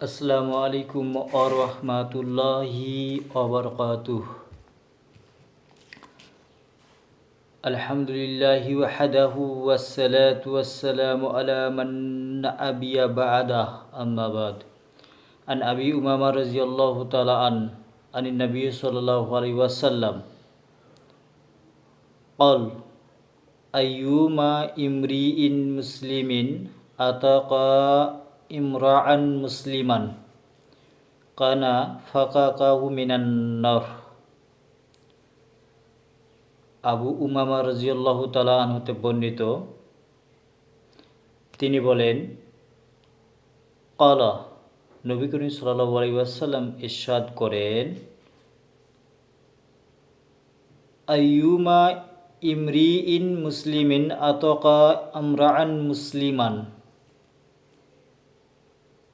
আসসালামু আলাইকুম আরহামাতুল্লাহি অবরকাতুহ আলহামদুলিল্লাহি ওয়াহাদাহু ওয়াসসালাতু ওয়াসসালামু আলা মান নাবিয়া বা'দাহ আম্মা বাদ আন আবি উমামা রাদিয়াল্লাহু তাআলা আন আন নবী সাল্লাল্লাহু আলাইহি ওয়াসাল্লাম قال أيما امرئ مسلم أتقى ইমরান মুসলিমান। কানা ফাঁকা কাহু মিনান্নর আবু উমামা রাজিউল্লাহ তালা আনহতে বর্ণিত, তিনি বলেন, কলা নবী করিম সাল্লাম ইসাদ করেন আয়ুমা ইমরি ইন মুসলিমিন আতকা আমরান মুসলিমান।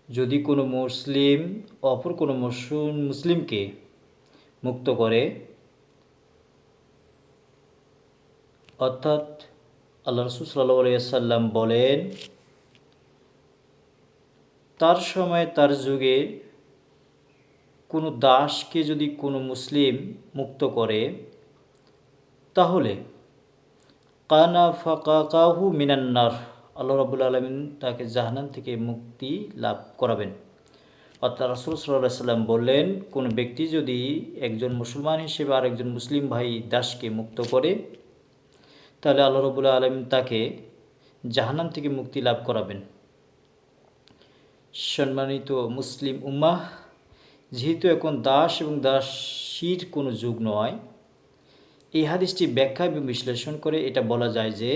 যদি কোনো মুসলিম, অপর কোনো মুসলিমকে মুক্ত করে, অর্থাৎ আল্লাহ রসুল সাল্লাহ সাল্লাম বলেন, তার সময়, তার যুগে কোনো দাসকে যদি কোনো মুসলিম মুক্ত করে, তাহলে কানা ফাঁকা কাহু মিনান্নার। আল্লাহ রবুল আলমিন তাকে জাহানান থেকে মুক্তি লাভ করাবেন। অর্থাৎ রাসুল সাল্লাহ সাল্লাম বললেন, কোনো ব্যক্তি যদি একজন মুসলমান হিসেবে আর একজন মুসলিম ভাই দাসকে মুক্ত করে, তাহলে আল্লাহ রবুল্লা আলমিন তাকে জাহানান থেকে মুক্তি লাভ করাবেন। সম্মানিত মুসলিম উম্মাহ, যেহেতু এখন দাস এবং দাসীর কোনো যুগ নয়, এই হাদিসটি ব্যাখ্যা এবং বিশ্লেষণ করে এটা বলা যায় যে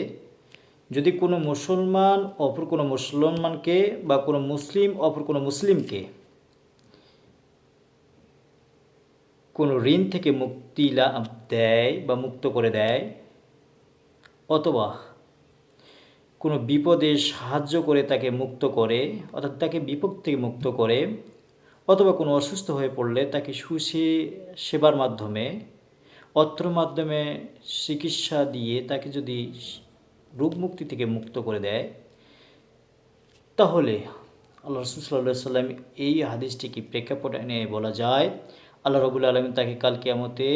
যদি কোনো মুসলমান অপর কোনো মুসলমানকে বা কোনো মুসলিম অপর কোনো মুসলিমকে কোনো ঋণ থেকে মুক্তি দেয় বা মুক্ত করে দেয়, অথবা কোনো বিপদে সাহায্য করে তাকে মুক্ত করে, অর্থাৎ তাকে বিপদ থেকে মুক্ত করে, অথবা কোনো অসুস্থ হয়ে পড়লে তাকে সুশে সেবার মাধ্যমে অর্থর মাধ্যমে চিকিৎসা দিয়ে তাকে যদি রোগ মুক্তি থেকে মুক্ত করে দেয়। তাহলে আল্লাহ রসুল সাল্লাহ সাল্লাম এই হাদিসটিকে প্রেক্ষাপটে এনে বলা যায়, আল্লাহ রবুল আলম তাকে কাল কেয়ামতে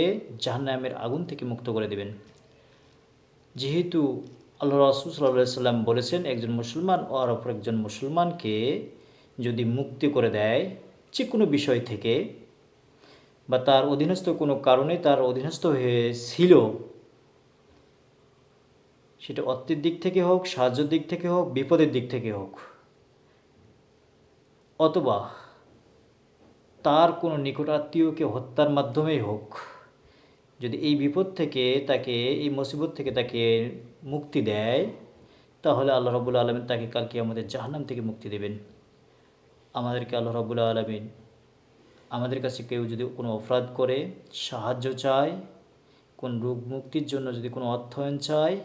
জাহান্নামের আগুন থেকে মুক্ত করে দেবেন। যেহেতু আল্লাহ রসুল সাল্লাহ সাল্লাম বলেছেন, একজন মুসলমান ও আর অপর একজন মুসলমানকে যদি মুক্তি করে দেয় যে কোনো বিষয় থেকে বা তার অধীনস্থ কোনো কারণে তার অধীনস্থ হয়েছিল সেটা অর্থের দিক থেকে হোক, সাহায্যের দিক থেকে হোক, বিপদের দিক থেকে হোক। অথবা তার কোনো নিকটাত্মীয়কে হত্যার মাধ্যমেই হোক, যদি এই বিপদ থেকে তাকে, এই মুসিবত থেকে তাকে মুক্তি দেয়, তাহলে আল্লাহ রবুল্লা আলমিন তাকে কালকে আমাদের জাহান্নাম থেকে মুক্তি দেবেন। আমাদেরকে আল্লাহ রবুল্লা আলমিন আমাদের কাছে কেউ যদি কোনো অপরাধ করে, সাহায্য চায়, কোন রোগ মুক্তির জন্য যদি কোনো অর্থায়ন চায়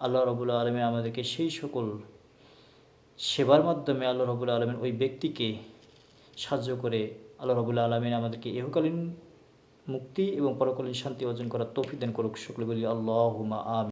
আল্লাহ রবুল্লা আলমিন আমাদেরকে সেই সকল সেবার মাধ্যমে আল্লাহ রবুল্লা আলমিন ওই ব্যক্তিকে সাহায্য করে আল্লাহ রবুল্লা আলমিন আমাদেরকে ইহকালীন মুক্তি এবং পরকালীন শান্তি অর্জন করার তৌফিক করুক। সকলে বলি আল্লাহ আম